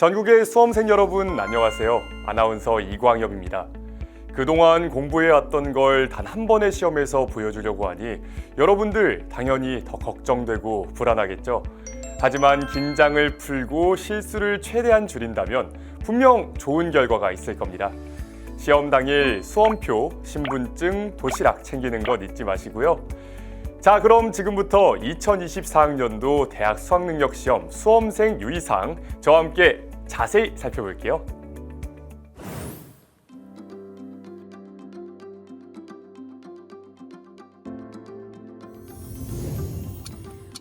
전국의 수험생 여러분 안녕하세요. 아나운서 이광엽입니다. 그동안 공부해왔던 걸 단 한 번의 시험에서 보여주려고 하니 여러분들 당연히 더 걱정되고 불안하겠죠. 하지만 긴장을 풀고 실수를 최대한 줄인다면 분명 좋은 결과가 있을 겁니다. 시험 당일 수험표, 신분증, 도시락 챙기는 것 잊지 마시고요. 자, 그럼 지금부터 2024학년도 대학 수학능력 시험 수험생 유의사항 저와 함께 자세히 살펴볼게요.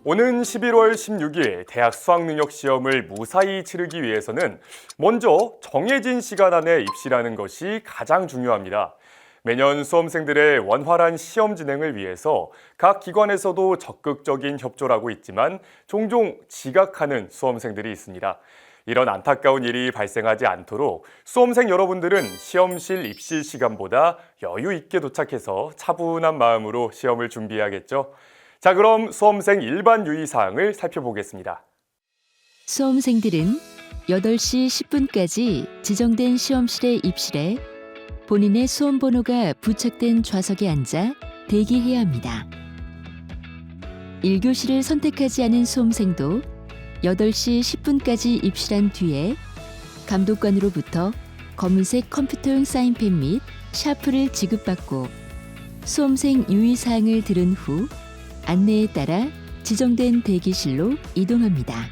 오는 11월 16일 대학 수학능력 시험을 무사히 치르기 위해서는 먼저 정해진 시간 안에 입시라는 것이 가장 중요합니다. 매년 수험생들의 원활한 시험 진행을 위해서 각 기관에서도 적극적인 협조를 하고 있지만 종종 지각하는 수험생들이 있습니다. 이런 안타까운 일이 발생하지 않도록 수험생 여러분들은 시험실 입실 시간보다 여유 있게 도착해서 차분한 마음으로 시험을 준비해야겠죠. 자, 그럼 수험생 일반 유의 사항을 살펴보겠습니다. 수험생들은 8시 10분까지 지정된 시험실에 입실해 본인의 수험 번호가 부착된 좌석에 앉아 대기해야 합니다. 1교시를 선택하지 않은 수험생도 8시 10분까지 입실한 뒤에 감독관으로부터 검은색 컴퓨터용 사인펜 및 샤프를 지급받고 수험생 유의사항을 들은 후 안내에 따라 지정된 대기실로 이동합니다.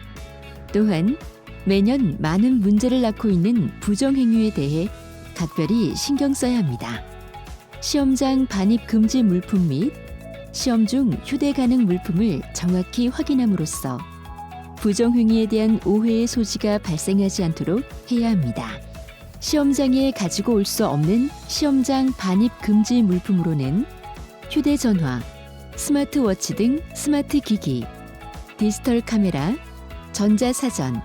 또한 매년 많은 문제를 낳고 있는 부정행위에 대해 각별히 신경 써야 합니다. 시험장 반입 금지 물품 및 시험 중 휴대 가능 물품을 정확히 확인함으로써 부정행위에 대한 오해의 소지가 발생하지 않도록 해야 합니다. 시험장에 가지고 올 수 없는 시험장 반입 금지 물품으로는 휴대전화, 스마트워치 등 스마트 기기, 디지털 카메라, 전자사전,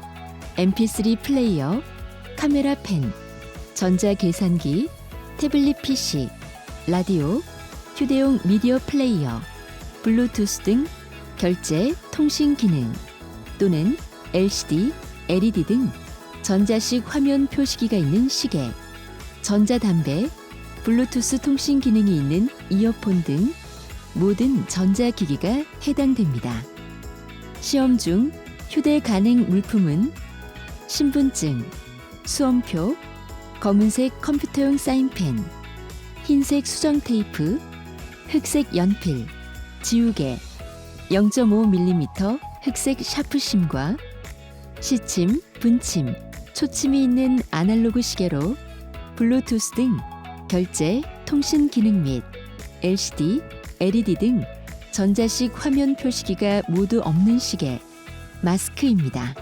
mp3 플레이어, 카메라 펜, 전자계산기, 태블릿 PC, 라디오, 휴대용 미디어 플레이어, 블루투스 등 결제, 통신 기능 또는 LCD, LED 등 전자식 화면 표시기가 있는 시계, 전자담배, 블루투스 통신 기능이 있는 이어폰 등 모든 전자기기가 해당됩니다. 시험 중 휴대 가능 물품은 신분증, 수험표, 검은색 컴퓨터용 사인펜, 흰색 수정 테이프, 흑색 연필, 지우개, 0.5mm 흑색 샤프심과 시침, 분침, 초침이 있는 아날로그 시계로 블루투스 등 결제, 통신 기능 및 LCD, LED 등 전자식 화면 표시기가 모두 없는 시계, 마스크입니다.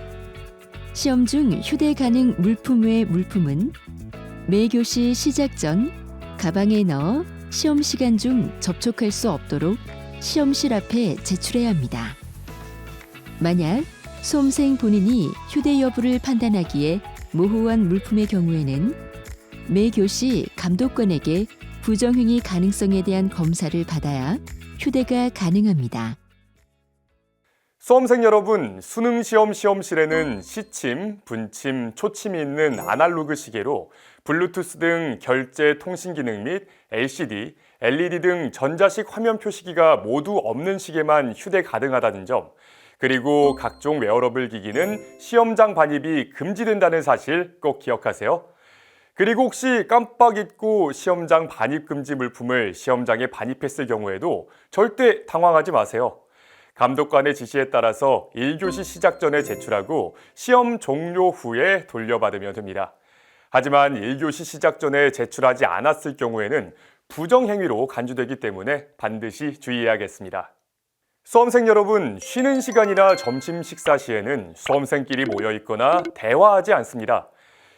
시험 중 휴대 가능 물품 외 물품은 매 교시 시작 전 가방에 넣어 시험 시간 중 접촉할 수 없도록 시험실 앞에 제출해야 합니다. 만약 수험생 본인이 휴대 여부를 판단하기에 모호한 물품의 경우에는 매 교시 감독관에게 부정행위 가능성에 대한 검사를 받아야 휴대가 가능합니다. 수험생 여러분, 수능 시험 시험실에는 시침, 분침, 초침이 있는 아날로그 시계로 블루투스 등 결제 통신 기능 및 LCD, LED 등 전자식 화면 표시기가 모두 없는 시계만 휴대 가능하다는 점, 그리고 각종 웨어러블 기기는 시험장 반입이 금지된다는 사실 꼭 기억하세요. 그리고 혹시 깜빡 잊고 시험장 반입 금지 물품을 시험장에 반입했을 경우에도 절대 당황하지 마세요. 감독관의 지시에 따라서 1교시 시작 전에 제출하고 시험 종료 후에 돌려받으면 됩니다. 하지만 1교시 시작 전에 제출하지 않았을 경우에는 부정행위로 간주되기 때문에 반드시 주의해야겠습니다. 수험생 여러분, 쉬는 시간이나 점심 식사 시에는 수험생끼리 모여 있거나 대화하지 않습니다.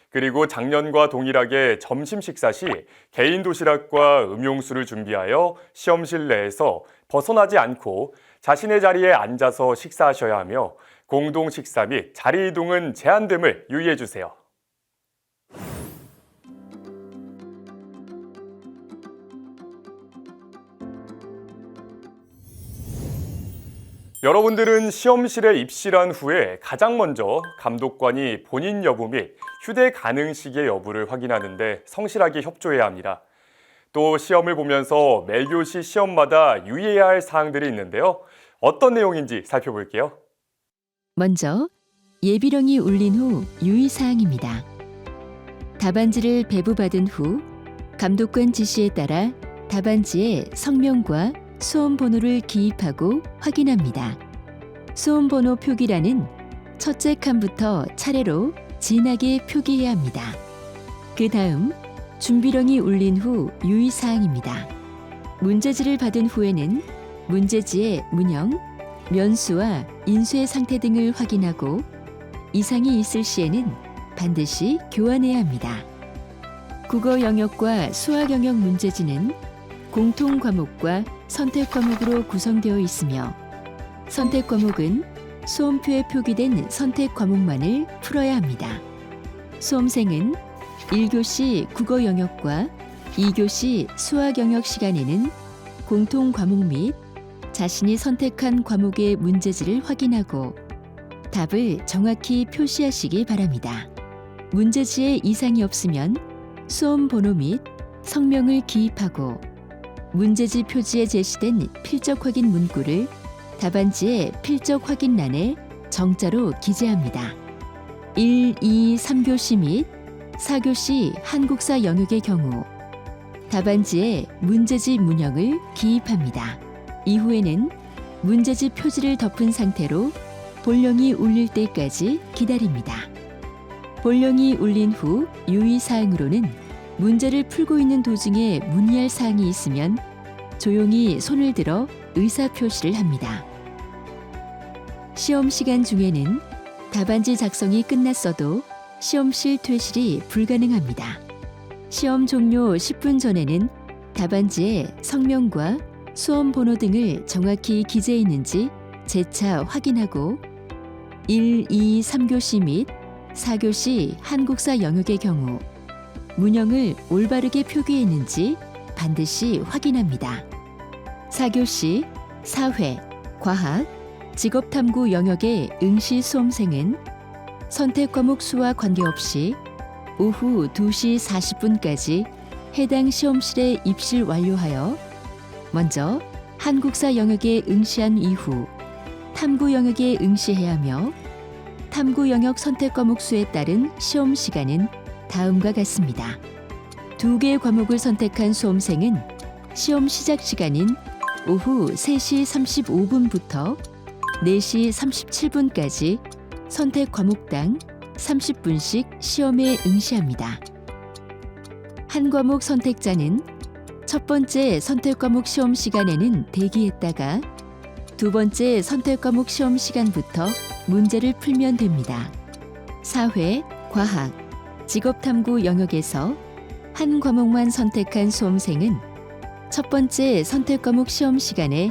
그리고 작년과 동일하게 점심 식사 시 개인 도시락과 음용수를 준비하여 시험실 내에서 벗어나지 않고 자신의 자리에 앉아서 식사하셔야 하며 공동 식사 및 자리 이동은 제한됨을 유의해 주세요. 여러분들은 시험실에 입실한 후에 가장 먼저 감독관이 본인 여부 및 휴대 가능식의 여부를 확인하는데 성실하게 협조해야 합니다. 또 시험을 보면서 매 교시 시험마다 유의해야 할 사항들이 있는데요. 어떤 내용인지 살펴볼게요. 먼저 예비령이 울린 후 유의사항입니다. 답안지를 배부받은 후 감독관 지시에 따라 답안지에 성명과 수험 번호를 기입하고 확인합니다. 수험 번호 표기란은 첫째 칸부터 차례로 진하게 표기해야 합니다. 그 다음 준비령이 울린 후 유의사항입니다. 문제지를 받은 후에는 문제지의 문형, 면수와 인수의 상태 등을 확인하고 이상이 있을 시에는 반드시 교환해야 합니다. 국어 영역과 수학 영역 문제지는 공통 과목과 선택 과목으로 구성되어 있으며 선택 과목은 수험표에 표기된 선택 과목만을 풀어야 합니다. 수험생은 1교시 국어 영역과 2교시 수학 영역 시간에는 공통 과목 및 자신이 선택한 과목의 문제지를 확인하고 답을 정확히 표시하시기 바랍니다. 문제지에 이상이 없으면 수험 번호 및 성명을 기입하고 문제지 표지에 제시된 필적 확인 문구를 답안지의 필적 확인란에 정자로 기재합니다. 1, 2, 3교시 및 4교시 한국사 영역의 경우 답안지에 문제지 문형을 기입합니다. 이후에는 문제지 표지를 덮은 상태로 본령이 울릴 때까지 기다립니다. 본령이 울린 후 유의사항으로는 문제를 풀고 있는 도중에 문의할 사항이 있으면 조용히 손을 들어 의사표시를 합니다. 시험 시간 중에는 답안지 작성이 끝났어도 시험실 퇴실이 불가능합니다. 시험 종료 10분 전에는 답안지에 성명과 수험 번호 등을 정확히 기재했는지 재차 확인하고 1, 2, 3교시 및 4교시 한국사 영역의 경우 문형을 올바르게 표기했는지 반드시 확인합니다. 4교시 사회, 과학, 직업탐구 영역의 응시 수험생은 선택 과목 수와 관계없이 오후 2시 40분까지 해당 시험실에 입실 완료하여 먼저 한국사 영역에 응시한 이후 탐구 영역에 응시해야 하며 탐구 영역 선택 과목 수에 따른 시험 시간은 다음과 같습니다. 두 개의 과목을 선택한 수험생은 시험 시작 시간인 오후 3시 35분부터 4시 37분까지 선택 과목당 30분씩 시험에 응시합니다. 한 과목 선택자는 첫 번째 선택 과목 시험 시간에는 대기했다가 두 번째 선택 과목 시험 시간부터 문제를 풀면 됩니다. 사회, 과학, 직업탐구 영역에서 한 과목만 선택한 수험생은 첫 번째 선택 과목 시험 시간에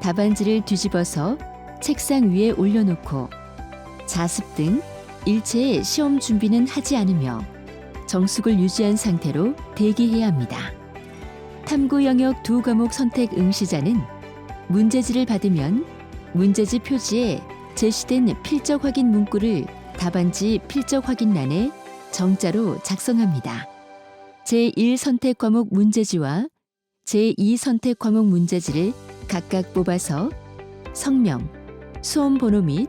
답안지를 뒤집어서 책상 위에 올려놓고 자습 등 일체의 시험 준비는 하지 않으며 정숙을 유지한 상태로 대기해야 합니다. 탐구 영역 두 과목 선택 응시자는 문제지를 받으면 문제지 표지에 제시된 필적 확인 문구를 답안지 필적 확인란에 정자로 작성합니다. 제1 선택 과목 문제지와 제2 선택 과목 문제지를 각각 뽑아서 성명, 수험 번호 및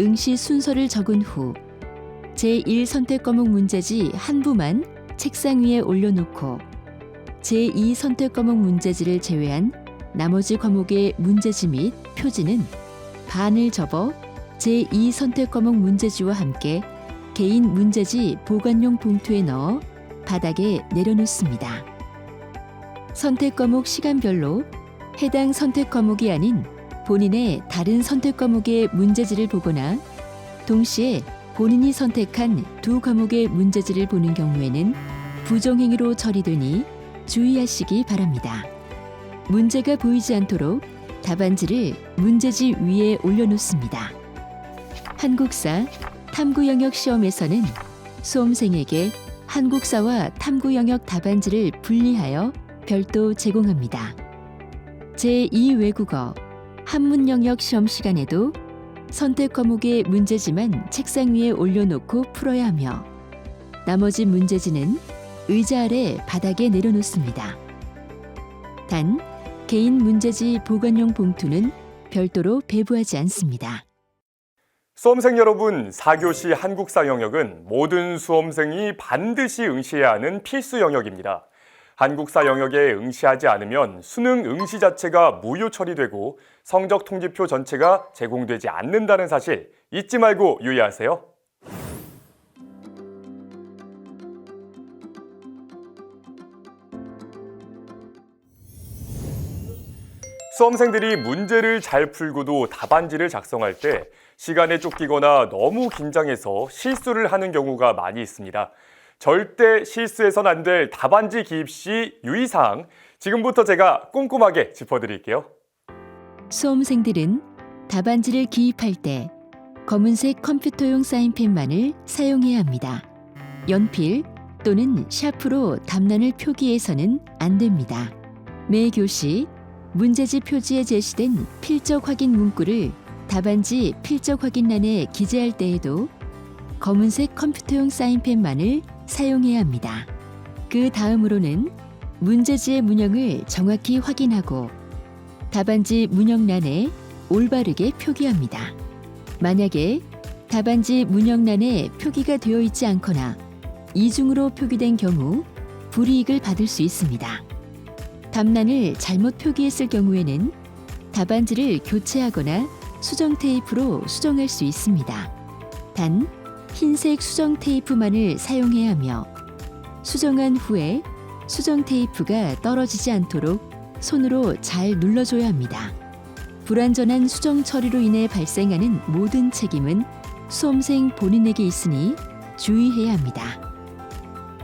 응시 순서를 적은 후 제1 선택 과목 문제지 한 부만 책상 위에 올려놓고 제2 선택 과목 문제지를 제외한 나머지 과목의 문제지 및 표지는 반을 접어 제2 선택 과목 문제지와 함께 개인 문제지 보관용 봉투에 넣어 바닥에 내려놓습니다. 선택 과목 시간별로 해당 선택 과목이 아닌 본인의 다른 선택 과목의 문제지를 보거나 동시에 본인이 선택한 두 과목의 문제지를 보는 경우에는 부정행위로 처리되니 주의하시기 바랍니다. 문제가 보이지 않도록 답안지를 문제지 위에 올려놓습니다. 한국사 탐구 영역 시험에서는 수험생에게 한국사와 탐구 영역 답안지를 분리하여 별도 제공합니다. 제2 외국어, 한문 영역 시험 시간에도 선택 과목의 문제지만 책상 위에 올려놓고 풀어야 하며 나머지 문제지는 의자 아래 바닥에 내려놓습니다. 단 개인 문제지 보관용 봉투는 별도로 배부하지 않습니다. 수험생 여러분, 4교시 한국사 영역은 모든 수험생이 반드시 응시해야 하는 필수 영역입니다. 한국사 영역에 응시하지 않으면 수능 응시 자체가 무효 처리되고 성적 통지표 전체가 제공되지 않는다는 사실 잊지 말고 유의하세요. 수험생들이 문제를 잘 풀고도 답안지를 작성할 때 시간에 쫓기거나 너무 긴장해서 실수를 하는 경우가 많이 있습니다. 절대 실수해선 안 될 답안지 기입 시 유의사항 지금부터 제가 꼼꼼하게 짚어드릴게요. 수험생들은 답안지를 기입할 때 검은색 컴퓨터용 사인펜만을 사용해야 합니다. 연필 또는 샤프로 답란을 표기해서는 안 됩니다. 매 교시 문제지 표지에 제시된 필적 확인 문구를 답안지 필적 확인란에 기재할 때에도 검은색 컴퓨터용 사인펜만을 사용해야 합니다. 그 다음으로는 문제지의 문형을 정확히 확인하고 답안지 문형란에 올바르게 표기합니다. 만약에 답안지 문형란에 표기가 되어 있지 않거나 이중으로 표기된 경우 불이익을 받을 수 있습니다. 답란을 잘못 표기했을 경우에는 답안지를 교체하거나 수정 테이프로 수정할 수 있습니다. 단 흰색 수정 테이프만을 사용해야 하며 수정한 후에 수정 테이프가 떨어지지 않도록 손으로 잘 눌러줘야 합니다. 불완전한 수정 처리로 인해 발생하는 모든 책임은 수험생 본인에게 있으니 주의해야 합니다.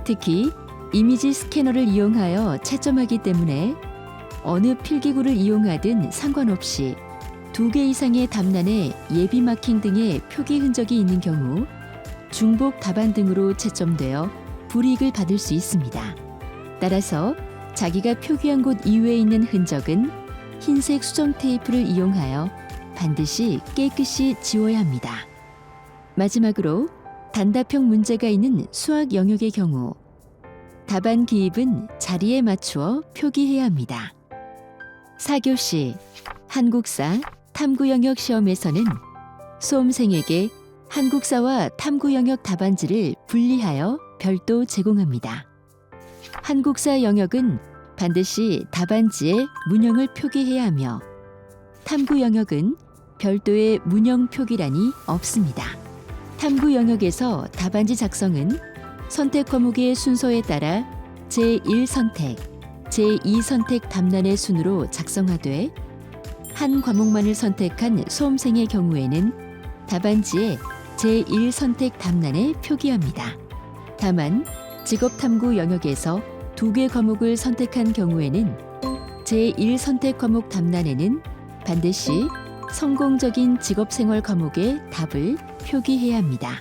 특히 이미지 스캐너를 이용하여 채점하기 때문에 어느 필기구를 이용하든 상관없이 두 개 이상의 답란에 예비 마킹 등의 표기 흔적이 있는 경우 중복 답안 등으로 채점되어 불이익을 받을 수 있습니다. 따라서 자기가 표기한 곳 이외에 있는 흔적은 흰색 수정 테이프를 이용하여 반드시 깨끗이 지워야 합니다. 마지막으로 단답형 문제가 있는 수학 영역의 경우 답안 기입은 자리에 맞추어 표기해야 합니다. 4교시 한국사 탐구 영역 시험에서는 수험생에게 한국사와 탐구 영역 답안지를 분리하여 별도 제공합니다. 한국사 영역은 반드시 답안지에 문형을 표기해야 하며 탐구 영역은 별도의 문형 표기란이 없습니다. 탐구 영역에서 답안지 작성은 선택 과목의 순서에 따라 제1선택, 제2선택 답란의 순으로 작성하되 한 과목만을 선택한 수험생의 경우에는 답안지에 제1선택 답란에 표기합니다. 다만 직업탐구 영역에서 두 개 과목을 선택한 경우에는 제1선택 과목 답란에는 반드시 성공적인 직업생활 과목의 답을 표기해야 합니다.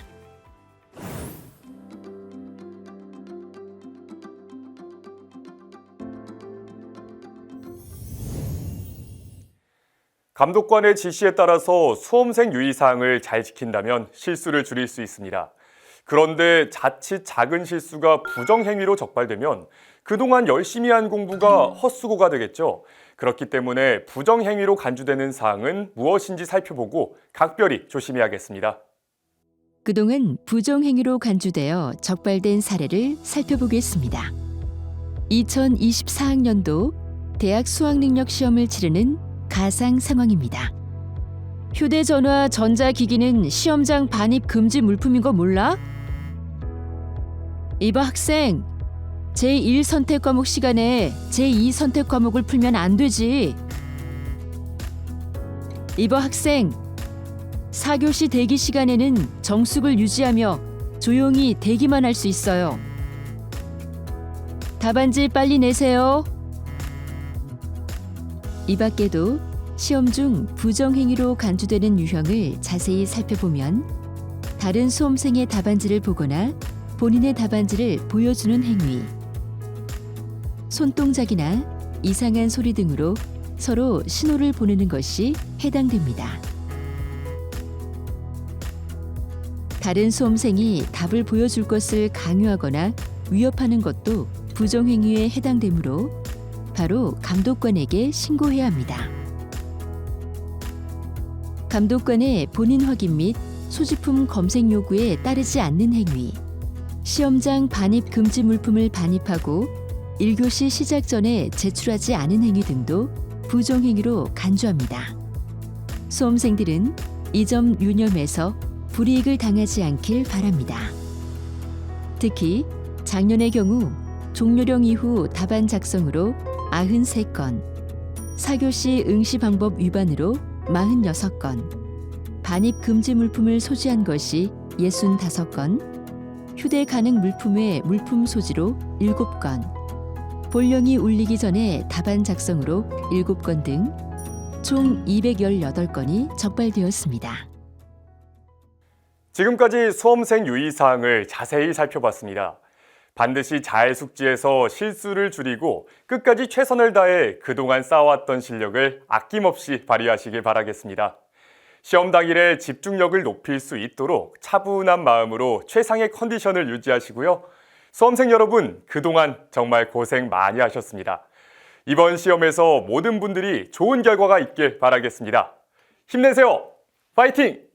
감독관의 지시에 따라서 수험생 유의사항을 잘 지킨다면 실수를 줄일 수 있습니다. 그런데 자칫 작은 실수가 부정행위로 적발되면 그동안 열심히 한 공부가 헛수고가 되겠죠. 그렇기 때문에 부정행위로 간주되는 사항은 무엇인지 살펴보고 각별히 조심해야겠습니다. 그동안 부정행위로 간주되어 적발된 사례를 살펴보겠습니다. 2024학년도 대학 수학능력 시험을 치르는 가상 상황입니다. 휴대전화, 전자기기는 시험장 반입 금지 물품인 거 몰라? 이봐 학생, 제1 선택 과목 시간에 제2 선택 과목을 풀면 안 되지. 이봐 학생, 4교시 대기 시간에는 정숙을 유지하며 조용히 대기만 할 수 있어요. 답안지 빨리 내세요. 이 밖에도 시험 중 부정행위로 간주되는 유형을 자세히 살펴보면 다른 수험생의 답안지를 보거나 본인의 답안지를 보여주는 행위, 손동작이나 이상한 소리 등으로 서로 신호를 보내는 것이 해당됩니다. 다른 수험생이 답을 보여줄 것을 강요하거나 위협하는 것도 부정행위에 해당되므로 바로 감독관에게 신고해야 합니다. 감독관의 본인 확인 및 소지품 검색 요구에 따르지 않는 행위, 시험장 반입 금지 물품을 반입하고 1교시 시작 전에 제출하지 않은 행위 등도 부정행위로 간주합니다. 수험생들은 이 점 유념해서 불이익을 당하지 않길 바랍니다. 특히 작년의 경우 종료령 이후 답안 작성으로 93건, 4교시 응시 방법 위반으로 46건, 반입 금지 물품을 소지한 것이 65건, 휴대 가능 물품의 물품 소지로 7건, 본령이 울리기 전에 답안 작성으로 7건 등 총 218건이 적발되었습니다. 지금까지 수험생 유의사항을 자세히 살펴봤습니다. 반드시 잘 숙지해서 실수를 줄이고 끝까지 최선을 다해 그동안 쌓아왔던 실력을 아낌없이 발휘하시길 바라겠습니다. 시험 당일에 집중력을 높일 수 있도록 차분한 마음으로 최상의 컨디션을 유지하시고요. 수험생 여러분, 그동안 정말 고생 많이 하셨습니다. 이번 시험에서 모든 분들이 좋은 결과가 있길 바라겠습니다. 힘내세요! 파이팅!